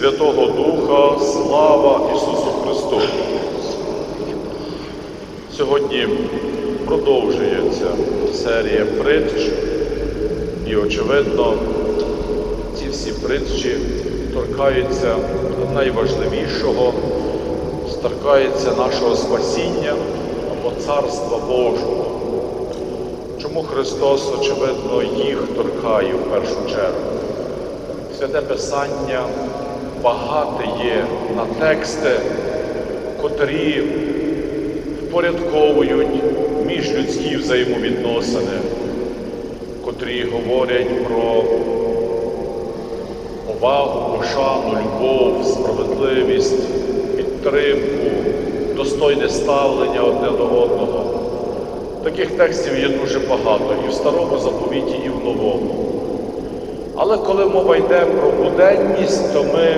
Святого Духа, слава Ісусу Христу. Сьогодні продовжується серія притч, і, очевидно, ці всі притчі торкаються найважливішого, торкаються нашого спасіння або Царства Божого. Чому Христос, очевидно, їх торкає в першу чергу? Святе Писання багате є на тексти, котрі впорядковують міжлюдські взаємовідносини, котрі говорять про повагу, пошану, любов, справедливість, підтримку, достойне ставлення одне до одного. Таких текстів є дуже багато і в старому заповіті, і в новому. Але коли мова йде про буденність, то ми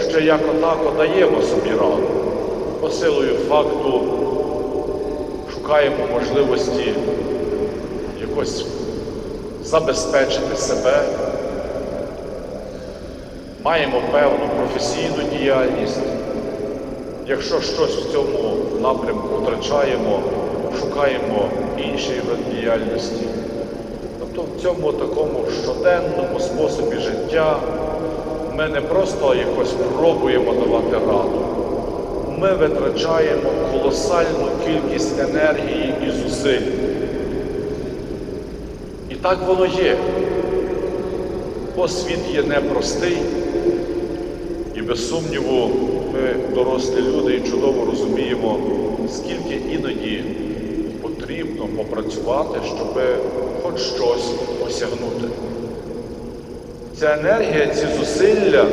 ще як отако даємо собі раду. По силою факту шукаємо можливості якось забезпечити себе, маємо певну професійну діяльність. Якщо щось в цьому напрямку втрачаємо, шукаємо інший вид діяльності. Тобто в цьому такому щоденному способі життя ми не просто якось пробуємо давати раду, ми витрачаємо колосальну кількість енергії і зусиль. І так воно є. Бо світ є непростий, і без сумніву ми, дорослі люди, чудово розуміємо, скільки іноді потрібно попрацювати, щоб хоч щось осягнути. Ця енергія, ці зусилля,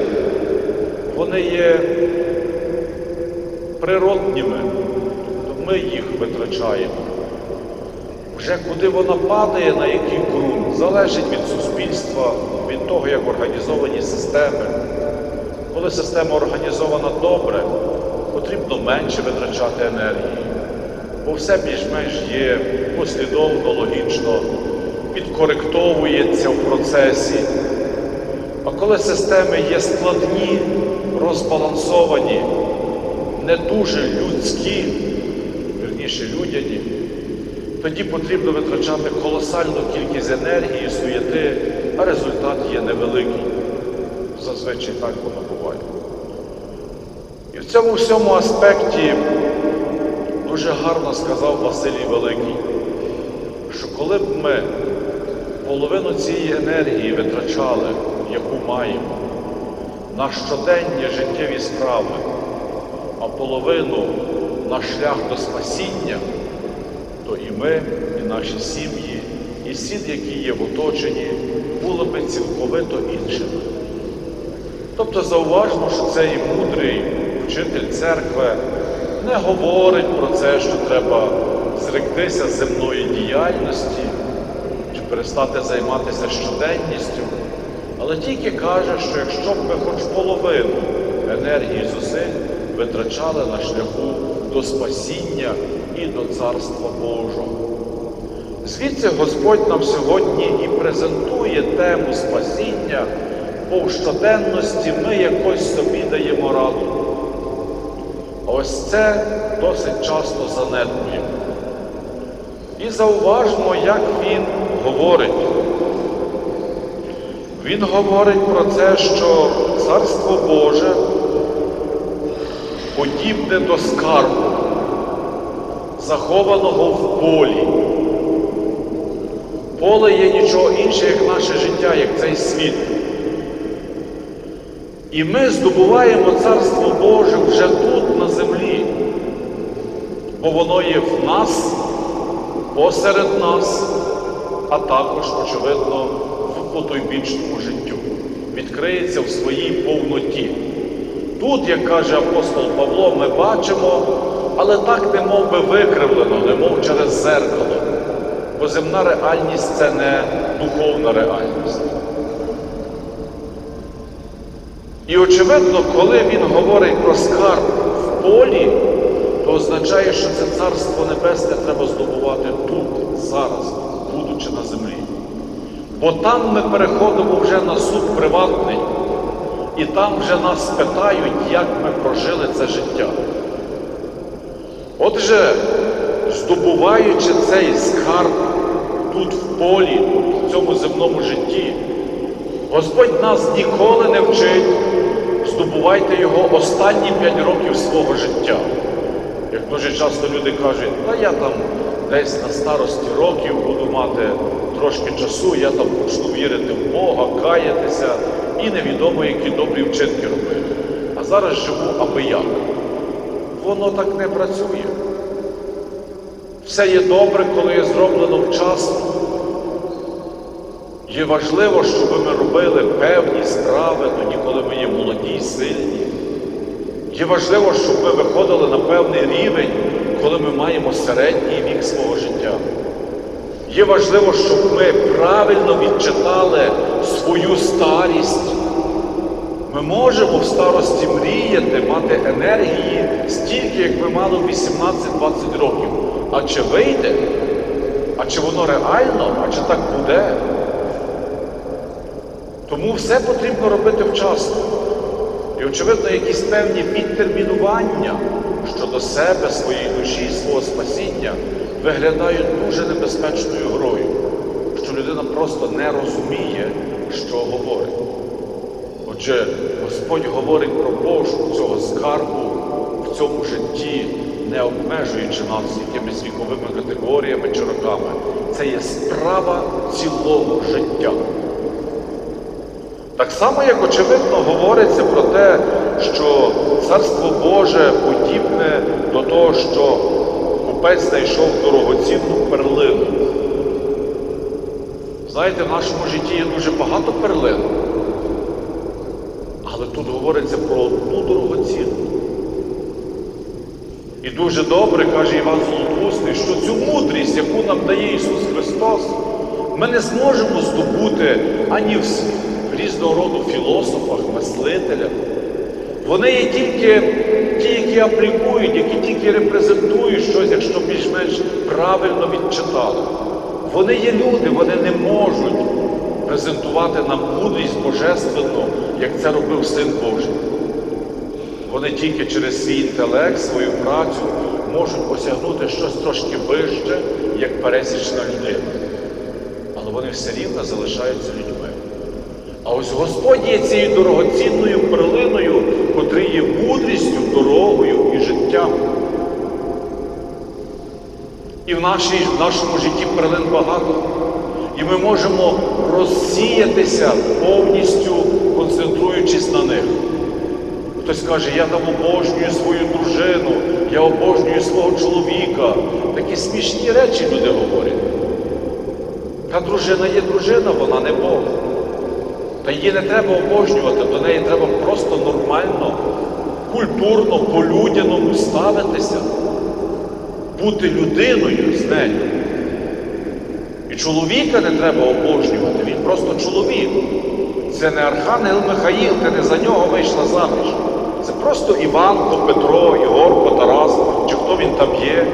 вони є природніми, тобто ми їх витрачаємо. Вже куди вона падає, на який ґрунт, залежить від суспільства, від того, як організовані системи. Коли система організована добре, потрібно менше витрачати енергії, бо все більш-менш є послідовно, логічно, підкоректовується в процесі. А коли системи є складні, розбалансовані, не дуже людські, верніше людяні, тоді потрібно витрачати колосальну кількість енергії, суєти, а результат є невеликий. Зазвичай так воно буває. І в цьому всьому аспекті дуже гарно сказав Василій Великий, що коли б ми половину цієї енергії витрачали, яку маємо, на щоденні життєві справи, а половину на шлях до спасіння, то і ми, і наші сім'ї, і світ, який є в оточенні, були би цілковито іншими. Тобто зауважмо, що цей мудрий вчитель церкви не говорить про це, що треба зректися земної діяльності чи перестати займатися щоденністю, але тільки каже, що якщо б ми хоч половину енергії зусиль витрачали на шляху до спасіння і до Царства Божого. Звідси Господь нам сьогодні і презентує тему спасіння, бо в щоденності ми якось собі даємо раду. Ось це досить часто занедбуємо. І зауважмо, як він говорить. Він говорить про це, що Царство Боже подібне до скарбу, захованого в полі. Поле є нічого інше, як наше життя, як цей світ. І ми здобуваємо Царство Боже вже тут, бо воно є в нас, посеред нас, а також, очевидно, в потойбічному життю. Відкриється в своїй повноті. Тут, як каже апостол Павло, ми бачимо, але так не би викривлено, не мов через зеркало. Бо земна реальність це не духовна реальність. І очевидно, коли він говорить про скарб в полі, означає, що це Царство Небесне треба здобувати тут, зараз, будучи на землі. Бо там ми переходимо вже на суд приватний, і там вже нас питають, як ми прожили це життя. Отже, здобуваючи цей скарб тут в полі, в цьому земному житті, Господь нас ніколи не вчить, здобувайте його останні п'ять років свого життя. Як дуже часто люди кажуть, та я там десь на старості років буду мати трошки часу, я там почну вірити в Бога, каятися і невідомо, які добрі вчинки робити. А зараз живу аби як. Воно так не працює. Все є добре, коли є зроблено вчасно. Є важливо, щоб ми робили певні справи тоді, коли ми є молоді сильні. Є важливо, щоб ми виходили на певний рівень, коли ми маємо середній вік свого життя. Є важливо, щоб ми правильно відчитали свою старість. Ми можемо в старості мріяти, мати енергії стільки, як ми мали в 18-20 років. А чи вийде? А чи воно реально? А чи так буде? Тому все потрібно робити вчасно. І, очевидно, якісь певні відтермінування щодо себе, своєї душі, свого спасіння виглядають дуже небезпечною грою, що людина просто не розуміє, що говорить. Отже, Господь говорить про пошук цього скарбу в цьому житті, не обмежуючи нас якимись віковими категоріями чи роками. Це є справа цілого життя. Так само, як очевидно, говориться про те, що Царство Боже подібне до того, що купець знайшов дорогоцінну перлину. Знаєте, в нашому житті є дуже багато перлин, але тут говориться про одну дорогоцінну. І дуже добре каже Іван Золотоустий, що цю мудрість, яку нам дає Ісус Христос, ми не зможемо здобути ані в різного роду філософах, мислителях. Вони є тільки ті, які аплікують, які тільки репрезентують щось, якщо більш-менш правильно відчитали. Вони є люди, вони не можуть презентувати нам мудрість божественну, як це робив Син Божий. Вони тільки через свій інтелект, свою працю можуть осягнути щось трошки вище, як пересічна людина. Але вони все рівно залишаються людьми. А ось Господь є цією дорогоцінною перлиною, котрий є мудрістю, дорогою і життям. І в, нашій, в нашому житті перлин багато. І ми можемо розсіятися повністю, концентруючись на них. Хтось каже, я там обожнюю свою дружину, я обожнюю свого чоловіка. Такі смішні речі люди говорять. Та дружина є дружина, вона не Бог. Та її не треба обожнювати, до неї треба просто нормально, культурно, по-людяному ставитися, бути людиною з нею. І чоловіка не треба обожнювати, він просто чоловік. Це не Архангел Михаїл, ти не за нього вийшла заміж. Це просто Іванко, Петро, Ігорко, Тарас, чи хто він там є.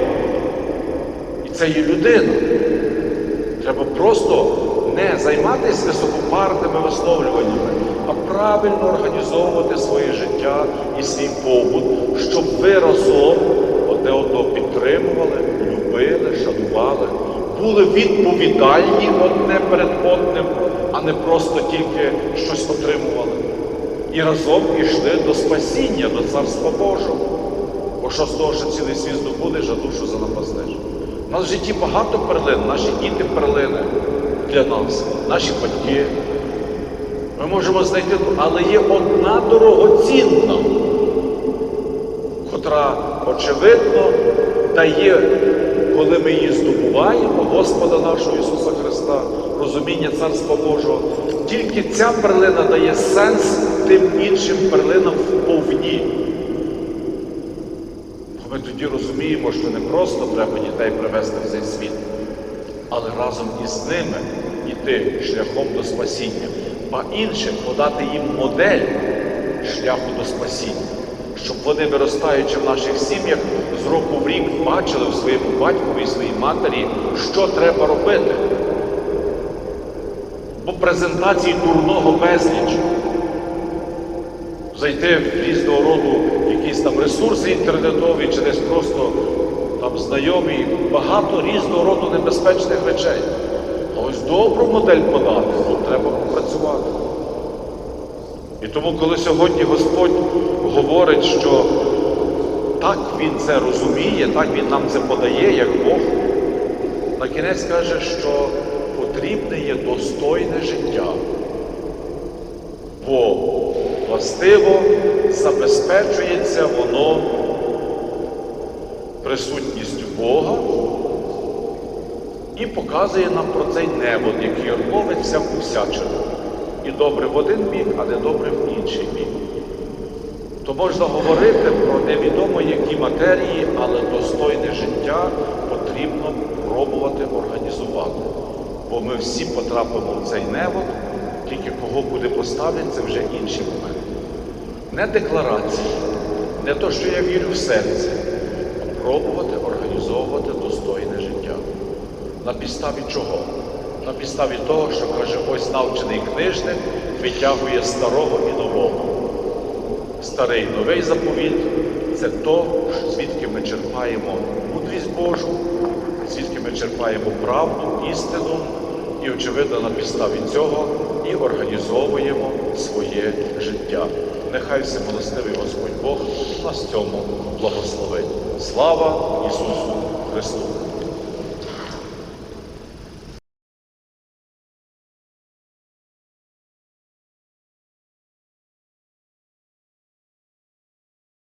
І це є людина. Треба просто не займатися високопарними висловлюваннями, а правильно організовувати своє життя і свій побут, щоб ви разом одне одного підтримували, любили, шанували, були відповідальні одне перед одним, а не просто тільки щось отримували. І разом ішли до спасіння, до Царства Божого. Бо що з того, що цілий світ здобудеш, а душу занапаснеш. У нас в житті багато перлин, наші діти перлини для нас, наші батьки. Ми можемо знайти, але є одна дорогоцінна, котра, очевидно, дає, коли ми її здобуваємо, Господа нашого Ісуса Христа, розуміння Царства Божого. Тільки ця перлина дає сенс тим іншим перлинам вповні. Ми тоді розуміємо, що не просто треба дітей привести в цей світ, але разом із ними йти шляхом до спасіння, а іншим подати їм модель шляху до спасіння, щоб вони, виростаючи в наших сім'ях, з року в рік бачили в своєму батькові і своїй матері, що треба робити. Бо презентації дурного безліч. Зайти в різного роду якісь там ресурси інтернетові чи десь просто там знайомі, багато різного роду небезпечних речей. А ось добру модель подати, тут треба попрацювати. І тому, коли сьогодні Господь говорить, що так Він це розуміє, так Він нам це подає, як Бог, на кінець каже, що потрібне є достойне життя. Бо властиво забезпечується воно присутністю Бога і показує нам про цей невод, який ловить всяку всячину. І добре в один бік, а не добре в інший бік. То можна говорити про невідомо які матерії, але достойне життя потрібно пробувати організувати. Бо ми всі потрапимо в цей невод, тільки кого буде поставити, це вже інший момент. Не декларації, не то, що я вірю в серце, пробувати організовувати достойне життя. На підставі чого? На підставі того, що каже, ось навчений книжник витягує старого і нового. Старий новий заповіт це то, звідки ми черпаємо мудрість Божу, звідки ми черпаємо правду, істину, і, очевидно, на підставі цього і організовуємо своє життя. Нехай всемилостивий Господь Бог нас цьому благословить. Слава Ісусу Христу!